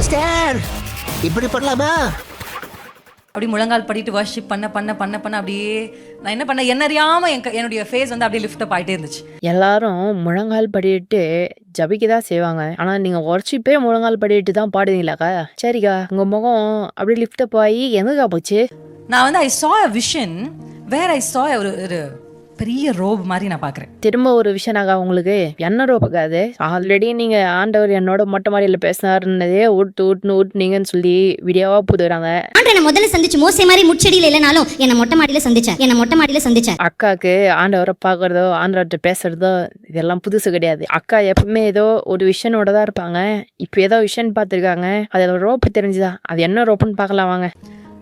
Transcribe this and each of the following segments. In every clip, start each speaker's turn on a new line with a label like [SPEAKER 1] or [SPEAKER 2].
[SPEAKER 1] Master இப்படி பண்ணலாமா?
[SPEAKER 2] அப்படி முழங்கால் படிட்டு வர்ஷிப் பண்ண பண்ண பண்ண பண்ண அப்படியே நான் என்ன பண்ண என்ன அறியாம என் என்னுடைய ஃபேஸ் வந்து அப்படியே லிஃப்ட் அப் ஆயிட்டே இருந்துச்சு.
[SPEAKER 3] எல்லாரும் முழங்கால் படிட்டு ஜபிக்க தான் செய்வாங்க. ஆனா நீங்க உடச்சிப்பே முழங்கால் படிட்டு தான் பாடுவீங்களாக்கா? சரிக்கா உங்க முகம் அப்படியே லிஃப்ட் அப் ஆகி எங்கக்கா போச்சு?
[SPEAKER 2] நான் வந்து I saw a vision where I saw ஒரு ஒரு பெரிய ரோப் மாதிரி நான் பாக்குறேன்.
[SPEAKER 3] திரும்ப ஒரு விஷயம்னாக்கா உங்களுக்கு என்ன ரோபக்காது ஆல்ரெடி நீங்க ஆண்டவர் என்னோட மொட்டை மாடியில் பேசினாருன்னதே ஊட்டு ஊட்டுன்னு ஊட்டுனீங்கன்னு சொல்லி வீடியோவா புதுறாங்க.
[SPEAKER 4] ஆண்டு என்ன முதல்ல சந்திச்சு மோசே மாதிரி முச்செடியில இல்லைனாலும் என்ன மொட்டை மாடியில சந்திச்சார் என்ன மொட்டை மாடியில சந்திச்சார்
[SPEAKER 3] அக்காவுக்கு ஆண்டவரை பார்க்கறதோ ஆண்டவர்கிட்ட பேசுறதோ இதெல்லாம் புதுசு கிடையாது. அக்கா எப்பவுமே ஏதோ ஒரு விஷனோட தான் இருப்பாங்க. இப்போ ஏதோ விஷன் பார்த்துருக்காங்க. அதில் ரோப்பு தெரிஞ்சுதா? அது என்ன ரோப்புன்னு பார்க்கலாம் வாங்க.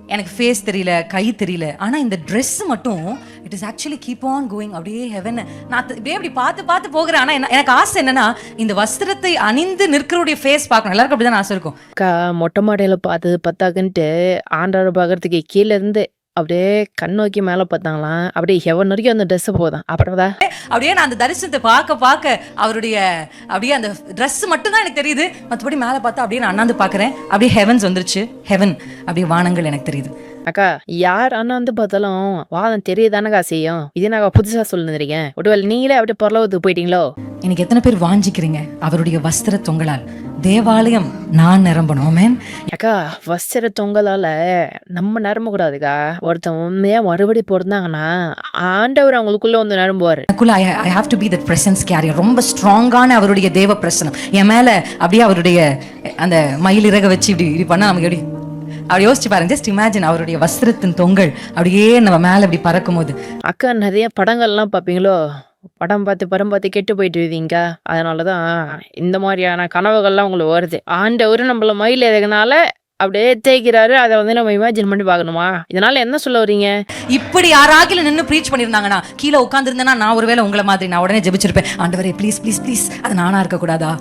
[SPEAKER 2] எனக்கு ஃபேஸ் தெரியல கை தெரியல. ஆனால் இந்த ட்ரெஸ் மட்டும் it is actually keep on going அப்படியே ஹெவன் நான் இப்படியே அப்படி பார்த்து பார்த்து போகிறேன். ஆனால் என்ன- எனக்கு ஆசை என்னன்னா இந்த வஸ்திரத்தை அணிந்து நிற்கிறோடைய ஃபேஸ் பார்க்கணும். எல்லாருக்கும் அப்படிதான் ஆசை இருக்கும்.
[SPEAKER 3] க மொட்டை மாடையில் பார்த்தது பார்த்தாக்குன்ட்டு ஆண்டாடு பார்க்குறதுக்கு கீழேருந்து அப்படியே கண் நோக்கி மேலே பார்த்தாங்களாம் அப்படியே ஹெவன் வரைக்கும் அந்த ட்ரெஸ்ஸு போதான். அப்புறம் தான்.
[SPEAKER 2] அப்படியே நான் அந்த தரிசனத்தை பார்க்க பார்க்க அவருடைய அப்படியே அந்த ட்ரெஸ் மட்டும் தான் எனக்கு தெரியுது. மற்றபடி மேலே பார்த்தா அப்படியே நான் அண்ணாந்து பார்க்குறேன். அப்படியே ஹெவன்ஸ் வந்துருச்சு. ஹெவன் அப்படியே வானங்கள் எனக்கு தெரியுது.
[SPEAKER 3] அக்கா யார் அண்ணாந்து பார்த்தாலும் வாதம் தெரியுதானக்கா செய்யும்? இது நான் புதுசாக சொல்லுறீங்க ஒருவேளை நீங்களே அப்படியே பரலவத்துக்கு போயிட்டீங்களோ?
[SPEAKER 2] இன்னைக்கு எத்தனை பேர் வாஞ்சிக்கிறீங்க? அவருடைய வஸ்திர தொங்கலால். தேவாலயம் நான் நிரம்பணும்.
[SPEAKER 3] அக்கா வஸ்திர தொங்கலால நம்ம நிரம்பக்கூடாதுக்கா ஒருத்தன் உண்மையா மறுபடி பிறந்தாங்கன்னா ஆண்டவர் அவங்களுக்குள்ள வந்து நிரம்புவார்.
[SPEAKER 2] I have to be that presence carrier ரொம்ப ஸ்ட்ராங்கான அவருடைய தேவ பிரசனம். என் மேல அப்படியே அவருடைய அந்த மயில் இறக வச்சு இப்படி இப்படி பண்ணா நமக்கு எப்படி அப்படி யோசிச்சு பாருங்க ஜஸ்ட் இமேஜின் அவருடைய வஸ்திரத்தின் தொங்கல். அப்படியே நம்ம மேல இப்படி பறக்கும் போது
[SPEAKER 3] அக்கா நிறைய படங்கள்லாம் பார்ப்பீங்களோ படம் பார்த்து படம் பார்த்து கெட்டு போயிட்டு இருக்கீங்க. அதனால தான் இந்த மாதிரியான கனவுகள்லாம் உங்களுக்கு வருது. ஆண்டவர் நம்மள மயில் எதுனால அப்படியே தேய்க்கிறாரு. அதை வந்து நம்ம இமேஜின் பண்ணி பார்க்கணுமா? இதனால என்ன சொல்ல வரீங்க?
[SPEAKER 2] இப்படி யாராகிலும் நின்னு ப்ரீச் பண்ணியிருந்தாங்கன்னா கீழே உட்காந்துருந்தேன்னா நான் ஒருவேளை உங்களை மாதிரி நான் உடனே ஜெபிச்சிருப்பேன். ஆண்டவரே ப்ளீஸ் ப்ளீஸ் ப்ளீஸ் அது நானா இருக்க கூடாதா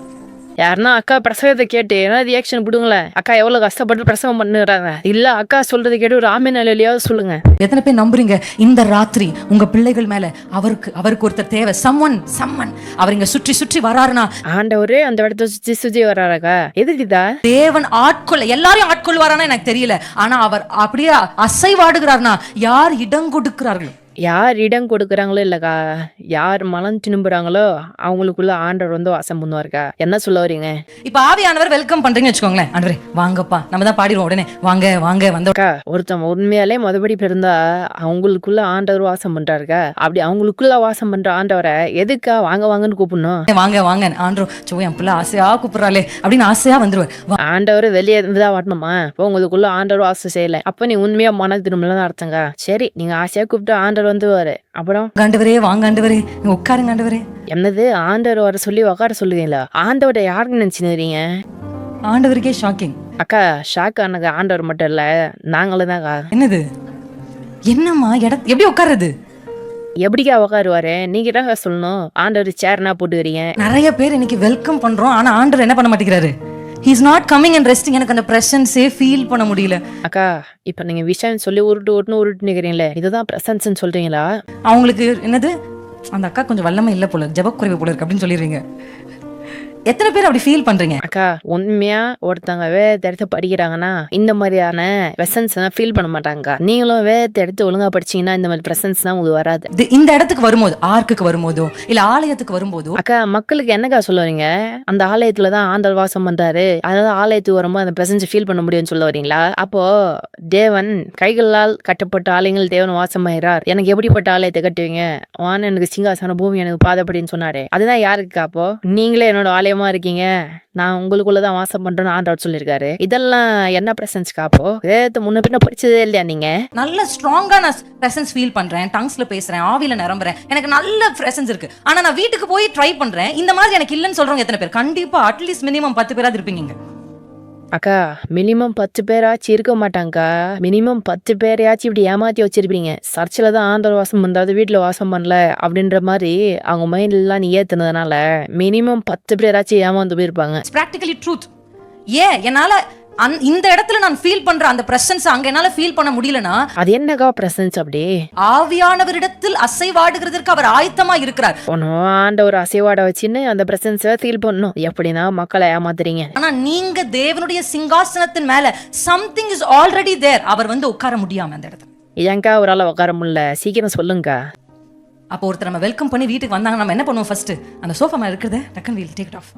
[SPEAKER 3] யாருன்னா அக்கா பிரசவத்தை கேட்டு என்ன ரியாக்ஷன் கொடுங்களேன் அக்கா எவ்வளவு கஷ்டப்பட்டு பிரசவம் பண்ணுறாங்க? இல்ல அக்கா சொல்றது கேட்டு ஒரு ஆமை நிலையிலையாவது சொல்லுங்க.
[SPEAKER 2] எத்தனை பேர் நம்புறீங்க? இந்த ராத்திரி உங்க பிள்ளைகள் மேல அவருக்கு அவருக்கு ஒருத்தர் தேவை. சம்மன் சம்மன் அவர் இங்க சுற்றி சுற்றி வராருன்னா
[SPEAKER 3] ஆண்டவரே அந்த இடத்த சுத்தி சுத்தி வர்றாருக்கா எதுக்குதா
[SPEAKER 2] தேவன் ஆட்கொள்ள எல்லாரையும் ஆட்கொள்வாரானா எனக்கு தெரியல. ஆனா அவர் அப்படியே அசைவாடுகிறார்னா யார் இடம் கொடுக்கிறார்கள்?
[SPEAKER 3] யார் இடம் கொடுக்குறாங்களோ இல்லக்கா யார் மலம் திரும்புறாங்களோ அவங்களுக்குள்ள ஆண்டவர் வந்து வாசம் பண்ணுவாருக்கா. என்ன சொல்ல வரீங்க
[SPEAKER 2] இப்ப ஆவியானவர் வெல்கம் பண்றீங்கன்னு வச்சுக்கோங்களேன் ஆண்டவரே வாங்கப்பா நம்ம தான் பாடிடுவோம் உடனே. வாங்க வாங்க வந்த
[SPEAKER 3] அக்கா ஒருத்தன் உண்மையாலே மறுபடி பிறந்தா அவங்களுக்குள்ள ஆண்டவர் வாசம் பண்றாருக்கா? அப்படி அவங்களுக்குள்ள வாசம் பண்ற ஆண்டவரை எதுக்கா வாங்க வாங்கன்னு கூப்பிடணும்?
[SPEAKER 2] வாங்க வாங்க ஆண்டோ சோ என் பிள்ளை ஆசையா கூப்பிடுறாளே அப்படின்னு ஆசையா வந்துருவேன் வா-
[SPEAKER 3] ஆண்டவர் வெளியே இருந்துதான் வரணுமா? இப்போ உங்களுக்குள்ள ஆண்டவர் வாசம் செய்யல. அப்ப நீ உண்மையா மன திரும்பலாம் அர்த்தங்க சரி நீங்க ஆசையா கூப்பிட்டு ஆண்டவர் வந்துருவாரு அப்புறம்?
[SPEAKER 2] ஆண்டவரே வாங்க ஆண்டவரே உட்காருங்க ஆண்டவரே.
[SPEAKER 3] என்னது? ஆண்டவர் வர சொல்லி உக்கார சொல்லுவீங்களா ஆண்டவரை யாருன்னு நினைச்சுக்கிறீங்க?
[SPEAKER 2] ஆண்டவருக்கே ஷாக்கிங்
[SPEAKER 3] அக்கா ஷாக் ஆனது ஆண்டவர் மட்டும் இல்ல நாங்களும் தான்க்கா.
[SPEAKER 2] என்னது? என்னம்மா இட எப்படி உட்காருது
[SPEAKER 3] எப்படிக்கா உக்காருவாரு நீங்க தான் சொல்லணும்? ஆண்டவர் சேர்னா போட்டுக்கிறீங்க.
[SPEAKER 2] நிறைய பேர் இன்னைக்கு வெல்கம் பண்றோம் ஆனா ஆண்டவர் என்ன பண்ண மாட்டேங்கிறாரு? He's not coming and resting எனக்கு அந்த பிரசன்ஸே ஃபீல் பண்ண முடியல.
[SPEAKER 3] அக்கா இப்ப நீங்க விஷயம் சொல்லி உருட்டு உருட்டுன்னு உருட்டு நிக்கிறீங்களே இதுதான் பிரசன்ஸ்னு சொல்றீங்களா?
[SPEAKER 2] அவங்களுக்கு என்னது? அந்த அக்கா கொஞ்சம் வல்லமை இல்லை போல ஜபக்குறைவு போல இருக்கு அப்படின்னு சொல்லிடுறீங்க. எத்தனை பேர் அப்படி ஃபீல் பண்றீங்க?
[SPEAKER 3] அக்கா உண்மையா ஒருத்தவங்க வேதத்தை எடுத்து படிக்கிறாங்கன்னா இந்த மாதிரியான வெசன்ஸ் ஃபீல் பண்ண மாட்டாங்க நீங்களும் வேதத்தை எடுத்து ஒழுங்கா படிச்சீங்கன்னா இந்த மாதிரி பிரசன்ஸ் தான் உங்களுக்கு வராது.
[SPEAKER 2] இது- இந்த இடத்துக்கு வரும்போது ஆர்க்குக்கு வரும்போதோ இல்ல ஆலயத்துக்கு வரும்போதோ?
[SPEAKER 3] அக்கா மக்களுக்கு என்னக்கா சொல்லுவீங்க? அந்த ஆலயத்துல தான் ஆண்டவர் வாசம் பண்றாரு. அதனால ஆலயத்துக்கு வரும்போது அந்த பிரசன்ஸ் ஃபீல் பண்ண முடியும்னு சொல்ல வரீங்களா? அப்போ தேவன் கைகளால் கட்டப்பட்ட ஆலயங்கள் தேவன் வாசமாயிறார். எனக்கு எப்படிப்பட்ட ஆலயத்தை கட்டுவீங்க? வான எனக்கு சிங்காசன பூமி எனக்கு பாதப்படின்னு சொன்னாரு. அதுதான் யாருக்கா அப்போ? நீங்களே என்னோட ஆலயமா இருக்கீங்க. நான் உங்களுக்குள்ளதான் வாசம் பண்றேன்னு ஆண்டவர் சொல்லியிருக்காரு இதெல்லாம் என்ன பிரசன்ஸ் அப்போ? வேதத்தை முன்ன பின்ன படிச்சதே இல்லையா நீங்க?
[SPEAKER 2] நல்ல ஸ்ட்ராங்கா நான் பிரசன்ஸ் ஃபீல் பண்றேன். டங்ஸ்ல பேசுறேன் ஆவில நிரம்புறேன். எனக்கு நல்ல பிரசன்ஸ் இருக்கு. ஆனா நான் வீட்டுக்கு போய் ட்ரை பண்றேன். இந்த மாதிரி எனக்கு இல்லைன்னு சொல்றவங்க எத்தனை பேர்? கண்டிப்பா அட்லீஸ்ட் மினிமம் பத்து பேராது இருப்பீங்க
[SPEAKER 3] அக்கா மினிமம் பத்து பேராச்சும் இருக்க மாட்டாங்கக்கா. மினிமம் பத்து பேரையாச்சும் இப்படி ஏமாத்தி வச்சிருப்பீங்க. சர்ச்சில் தான் ஆந்திர வாசம் பண்ணாது வீட்டில் வாசம் பண்ணல அப்படின்ற மாதிரி அவங்க மைண்ட்லாம் நீ ஏத்துனதுனால மினிமம் பத்து பேராச்சும் ஏமாந்து போயிருப்பாங்க.
[SPEAKER 2] ப்ராக்டிகலி ட்ரூத் ஏன்? என்னால அந்- இந்த இடத்துல நான் ஃபீல் பண்ற அந்த பிரசன்ஸ் அங்க என்னால ஃபீல் பண்ண முடியலனா
[SPEAKER 3] அது என்னக்கா பிரசன்ஸ் அப்படி
[SPEAKER 2] ஆவியானவரிடத்தில் அசைவாடுகிறதற்கு அவர் ஆயத்தமா இருக்கிறார்.
[SPEAKER 3] ஒன்றும் ஆண்டவர் அசைவாட வச்சுன்னு அந்த பிரசன்ஸை ஃபீல் பண்ணணும். எப்படின்னா மக்களை ஏமாத்துறீங்க.
[SPEAKER 2] ஆனா நீங்க தேவனுடைய சிங்காசனத்தின் மேல சம்திங் இஸ் ஆல்ரெடி தேர் அவர் வந்து உட்கார முடியாம அந்த இடத்துல.
[SPEAKER 3] ஏன்க்கா ஒரு ஆள் உட்கார முடியல? சீக்கிரம் சொல்லுங்கக்கா
[SPEAKER 2] அப்போ ஒருத்தர் நம்ம வெல்கம் பண்ணி வீட்டுக்கு வந்தாங்க நம்ம என்ன பண்ணுவோம் ஃபர்ஸ்ட் அந்த சோஃபா மேல இருக்கிறத டக்குன்னு வீல் டேக் ஆஃப்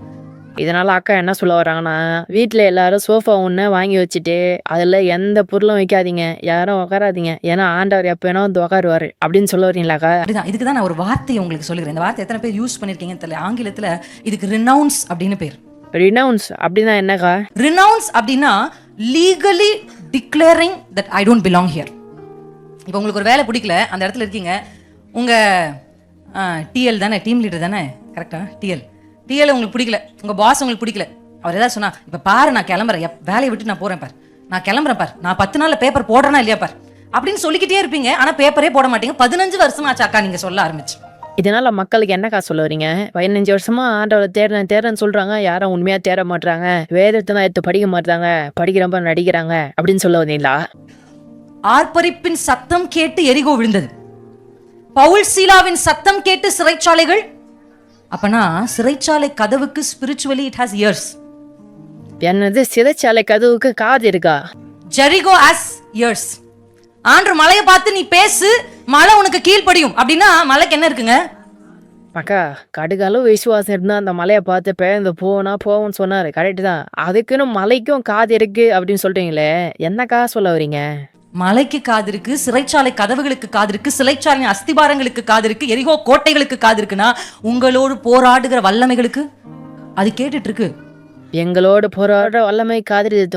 [SPEAKER 3] இதனால அக்கா என்ன சொல்ல வராங்கன்னா வீட்டில் எல்லாரும் சோஃபா ஒன்று வாங்கி வச்சுட்டு அதில் எந்த பொருளும் வைக்காதீங்க. யாரும் உட்காராதீங்க ஏன்னா ஆண்டவர் எப்போ வேணா வந்து உட்காருவாரு அப்படின்னு சொல்ல வரீங்களாக்கா
[SPEAKER 2] அப்படிதான். இதுக்கு தான் நான் ஒரு வார்த்தையை உங்களுக்கு சொல்லுகிறேன். இந்த வார்த்தை எத்தனை பேர் யூஸ் பண்ணிருக்கீங்கன்னு தெரியல. ஆங்கிலத்துல இதுக்கு ரினவுன்ஸ் அப்படின்னு பேர்.
[SPEAKER 3] ரினவுன்ஸ் அப்படின்னா என்னக்கா
[SPEAKER 2] ரினவுன்ஸ் அப்படின்னா legally declaring that I don't belong here இப்போ உங்களுக்கு ஒரு வேலை பிடிக்கல. அந்த இடத்துல இருக்கீங்க. உங்க டிஎல் தானே? டீம் லீடர் தானே? கரெக்டா டிஎல் டிஎல் உங்களுக்கு பிடிக்கல உங்க பாஸ் உங்களுக்கு பிடிக்கல. அவர் ஏதாவது சொன்னா இப்போ பாரு நான் கிளம்புறேன். வேலையை விட்டு நான் போறேன் பார். நான் கிளம்புறேன் பார். நான் பத்து நாள்ல பேப்பர் போடுறேனா இல்லையா பார்? அப்படின்னு சொல்லிக்கிட்டே இருப்பீங்க. ஆனா பேப்பரே போட மாட்டீங்க. பதினஞ்சு வருஷம் ஆச்சு அக்கா நீங்க சொல்ல ஆரம்பிச்சு.
[SPEAKER 3] இதனால மக்களுக்கு என்னக்கா சொல்ல வரீங்க? பதினஞ்சு வருஷமா ஆண்டவர் தேடுறேன் தேடுறேன்னு சொல்றாங்க. யாரும் உண்மையா தேட மாட்றாங்க. வேதத்தை தான் எடுத்து படிக்க மாட்டாங்க படிக்கிறப்ப நடிக்கிறாங்க அப்படின்னு சொல்ல வந்தீங்களா?
[SPEAKER 2] ஆர்ப்பரிப்பின் சத்தம் கேட்டு எரிகோ விழுந்தது. பவுல் சீலாவின் சத்தம் கேட்டு சிறைச்சாலைகள் அப்பனா சிறைச்சாலை கதவுக்கு ஸ்பிரிச்சுவலி இட் ஹாஸ் இயர்ஸ்
[SPEAKER 3] என்னது சிறைச்சாலை கதவுக்கு காது இருக்கா?
[SPEAKER 2] ஜெரிகோ ஆஸ் இயர்ஸ் ஆண்டு மலையை பார்த்து நீ பேசு மலை உனக்கு கீழ்ப்படியும். அப்படின்னா மலைக்கு என்ன இருக்குங்க?
[SPEAKER 3] அக்கா கடுகளவு விசுவாசம் இருந்தா அந்த மலையை பார்த்து பேர்ந்து போனா போவோம்னு சொன்னாரு. கரெக்ட் தான். அதுக்குன்னு மலைக்கும் காது இருக்கு அப்படின்னு சொல்றீங்களே என்னக்கா சொல்ல வரீங்க?
[SPEAKER 2] மலைக்கு காது இருக்கு சிறைச்சாலை கதவுகளுக்கு காது இருக்கு சிறைச்சாலை அஸ்திபாரங்களுக்கு காது இருக்கு எரிகோ கோட்டைகளுக்கு காது இருக்குன்னா உங்களோடு போராடுகிற வல்லமைகளுக்கு? அது கேட்டுட்டு இருக்கு
[SPEAKER 3] எங்களோட போராட வல்லமை காதிரி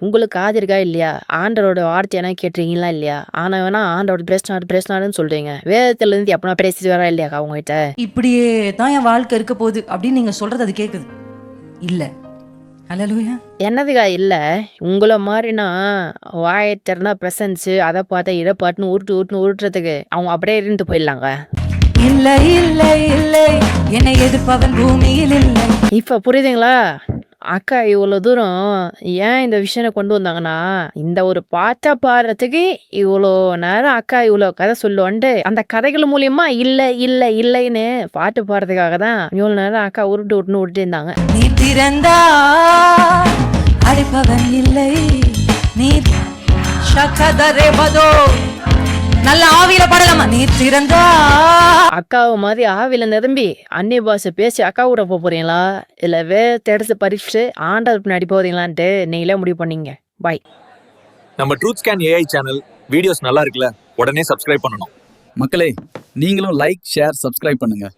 [SPEAKER 3] உங்களுக்கு காது இருக்கா இல்லையா? ஆண்டரோட வார்த்தை என்ன கேட்டிருக்கீங்களா இல்லையா? ஆனா வேணா ஆண்டோட பிரச்சனை பிரச்சனைன்னு சொல்றீங்க. வேதத்துல இருந்து எப்பனா பேசிட்டு வரா இல்லையாக்கா உங்ககிட்ட?
[SPEAKER 2] இப்படியே தான் என் வாழ்க்கை இருக்க போகுது அப்படின்னு நீங்க சொல்றது அது கேக்குது. இல்ல.
[SPEAKER 3] என்னதுக்கா இல்ல? உங்களை மாதிரினா வாயை திறந்தா பிரசன்ஸ் அதை பார்த்தா இதை பாட்டுன்னு உருட்டு உருட்டுன்னு உருட்டுறதுக்கு அவங்க அப்படியே இருந்து போயிடலாங்க.
[SPEAKER 2] இல்லை இல்லை இல்லை. என்னை எதிர்ப்பவன் பூமியில் இல்லை.
[SPEAKER 3] இப்ப புரியுதுங்களா? அக்கா இவ்வளோ தூரம் ஏன் இந்த விஷயம் கொண்டு வந்தாங்கன்னா இந்த ஒரு பாட்டை பாடுறதுக்கு இவ்வளோ நேரம் அக்கா இவ்வளோ கதை சொல்லுவான்ட்டு அந்த கதைகள் மூலியமா இல்லை இல்லை இல்லைன்னு பாட்டு பாடுறதுக்காக தான் இவ்வளோ நேரம் அக்கா உருட்டு உருட்டுன்னு விட்டு இருந்தாங்க.
[SPEAKER 2] நீ திறந்தா அடிப்பவன் இல்லை. நீ சகதரே பதோ நல்ல ஆவியில பாடலாமா? நீ திறந்தா.
[SPEAKER 3] அக்காவை மாதிரி ஆவில நிரம்பி அந்நிய பாஷை பேசி அக்கா கூட போக போறீங்களா? இல்லை வேற எடுத்து பறிச்சுட்டு ஆண்டவர் பின்னாடி போறீங்களான்ட்டு நீங்களே முடிவு பண்ணீங்க. பாய்
[SPEAKER 5] நம்ம truth scan AI channel videos நல்லா இருக்குல்ல? உடனே சப்ஸ்கிரைப் பண்ணணும்.
[SPEAKER 6] மக்களே நீங்களும் லைக் ஷேர் சப்ஸ்கிரைப் பண்ணுங்க.